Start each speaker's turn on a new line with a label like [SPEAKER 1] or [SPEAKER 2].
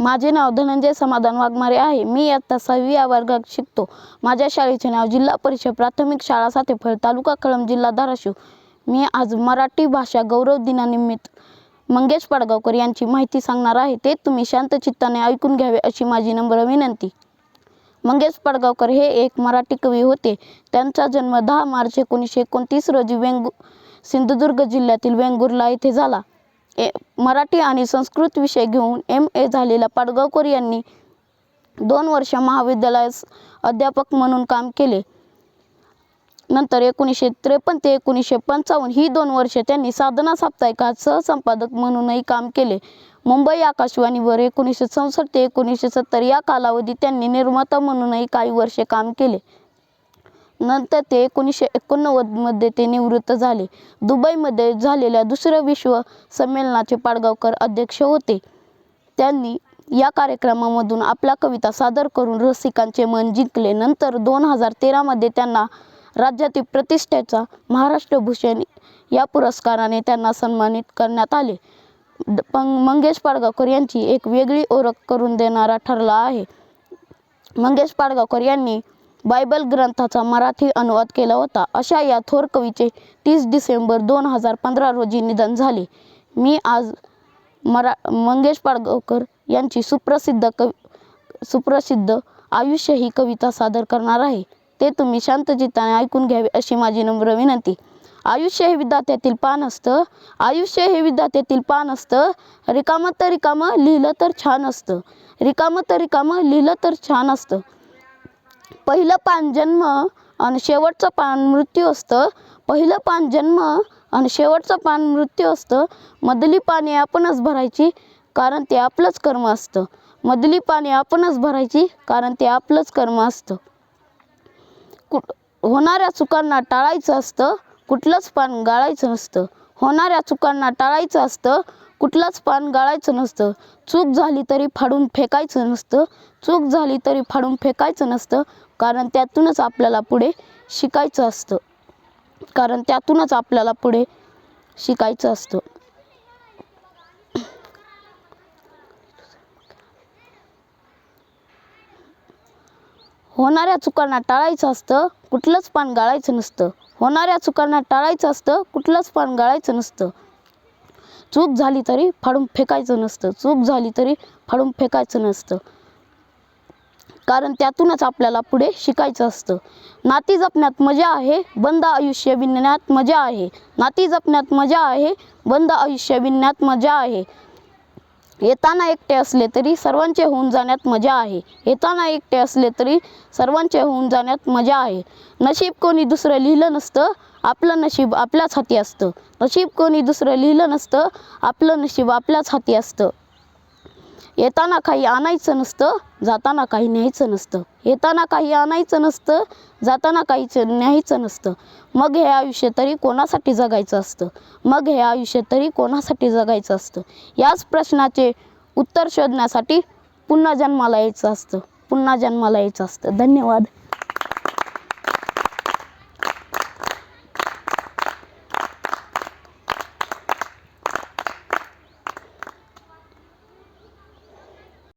[SPEAKER 1] माझे नाव धनंजय समाधान वाघमारे आहे. मी इयत्ता सहावी या वर्गात शिकतो. माझ्या शाळेचे नाव जिल्हा परिषद प्राथमिक शाळा सातेफळ तालुका कळम जिल्हा धाराशिव. मी आज मराठी भाषा गौरव दिनानिमित्त मंगेश पाडगावकर यांची माहिती सांगणार आहे. ते तुम्ही शांत चित्ताने ऐकून घ्यावे अशी माझी नम्र विनंती. मंगेश पाडगावकर हे एक मराठी कवी होते. त्यांचा जन्म दहा मार्च एकोणीसशे एकोणतीस रोजी वेंगू सिंधुदुर्ग जिल्ह्यातील वेंगुर्ला येथे झाला. ए मराठी आणि संस्कृत विषय घेऊन एम ए झालेल्या पाडगावकर यांनी दोन वर्ष महाविद्यालयास अध्यापक म्हणून काम केले. नंतर एकोणीसशे त्रेपन्न ते एकोणीसशे पंचावन्न ही दोन वर्षे त्यांनी साधना साप्ताहिकात सहसंपादक म्हणूनही काम केले. मुंबई आकाशवाणीवर एकोणीसशे चौसष्ट ते एकोणीसशे सत्तर या कालावधीत त्यांनी निर्माता म्हणूनही काही वर्षे काम केले. नंतर ते एकोणीसशे एकोणनव्वदमध्ये ते निवृत्त झाले. दुबईमध्ये झालेल्या दुसऱ्या विश्व संमेलनाचे पाडगावकर अध्यक्ष होते. त्यांनी या कार्यक्रमामधून आपल्या कविता सादर करून रसिकांचे मन जिंकले. नंतर दोन हजार तेरामध्ये त्यांना राज्यातील प्रतिष्ठेचा महाराष्ट्र भूषण या पुरस्काराने त्यांना सन्मानित करण्यात आले. द- पण मंगेश पाडगावकर यांची एक वेगळी ओळख करून देणारा ठरला आहे. मंगेश पाडगावकर यांनी बायबल ग्रंथाचा मराठी अनुवाद केला होता. अशा या थोर कवीचे तीस डिसेंबर दोन हजार पंधरा रोजी निधन झाले. मी आज मरा मंगेश पाडगावकर यांची सुप्रसिद्ध कवि सुप्रसिद्ध आयुष्य ही कविता सादर करणार आहे. ते तुम्ही शांतचित्ताने ऐकून घ्यावे अशी माझी नम्र विनंती. आयुष्य हे विद्यार्थ्यातील पान असतं. आयुष्य हे विद्यार्थ्यातील पान असतं. रिकामं तर रिकामं लिहिलं तर छान असतं. रिकामं तर रिकामं लिहिलं तर छान असतं. पहिलं पान जन्म आणि शेवटचं पान मृत्यू असतं. पहिलं पान जन्म आणि शेवटचं पान मृत्यू असतं. मधली पाने आपणच भरायची कारण ते आपलंच कर्म असतं. मधली पाने आपणच भरायची कारण ते आपलंच कर्म असतं. कुठ होणाऱ्या चुकांना टाळायचं असतं. कुठलंच पान गाळायचं नसतं. होणाऱ्या चुकांना टाळायचं असतं. कुठलाच पान गाळायचं नसतं. चूक झाली तरी फाडून फेकायचं नसतं. चूक झाली तरी फाडून फेकायचं नसतं. कारण त्यातूनच आपल्याला पुढे शिकायचं असतं. कारण त्यातूनच आपल्याला पुढे शिकायचं असतं. होणाऱ्या चुकांना टाळायचं असतं कुठलंच पान गाळायचं नसतं. होणाऱ्या चुकांना टाळायचं असतं कुठलंच पान गाळायचं नसतं. चूक झाली तरी फाडून फेकायचं नसतं. चूक झाली तरी फाडून फेकायचं नसतं. कारण त्यातूनच आपल्याला पुढे शिकायचं असतं. नाती जपण्यात मजा आहे बंद आयुष्य विणण्यात मजा आहे. नाती जपण्यात मजा आहे बंद आयुष्य विणण्यात मजा आहे. येताना एकटे असले तरी सर्वांचे होऊन जाण्यात मजा आहे. येताना एकटे असले तरी सर्वांचे होऊन जाण्यात मजा आहे. नशीब कोणी दुसरं लिहिलं नसतं. आपलं नशीब आपल्याच हाती असतं. नशीब कोणी दुसरं लिहिलं नसतं आपलं नशीब आपल्याच हाती असतं. येताना काही आणायचं नसतं जाताना काही न्यायचं नसतं. येताना काही आणायचं नसतं जाताना काहीच न्यायचं नसतं. मग हे आयुष्य तरी कोणासाठी जगायचं असतं? मग हे आयुष्य तरी कोणासाठी जगायचं असतं? याच प्रश्नाचे उत्तर शोधण्यासाठी पुन्हा जन्माला यायचं असतं. पुन्हा जन्माला यायचं असतं. धन्यवाद.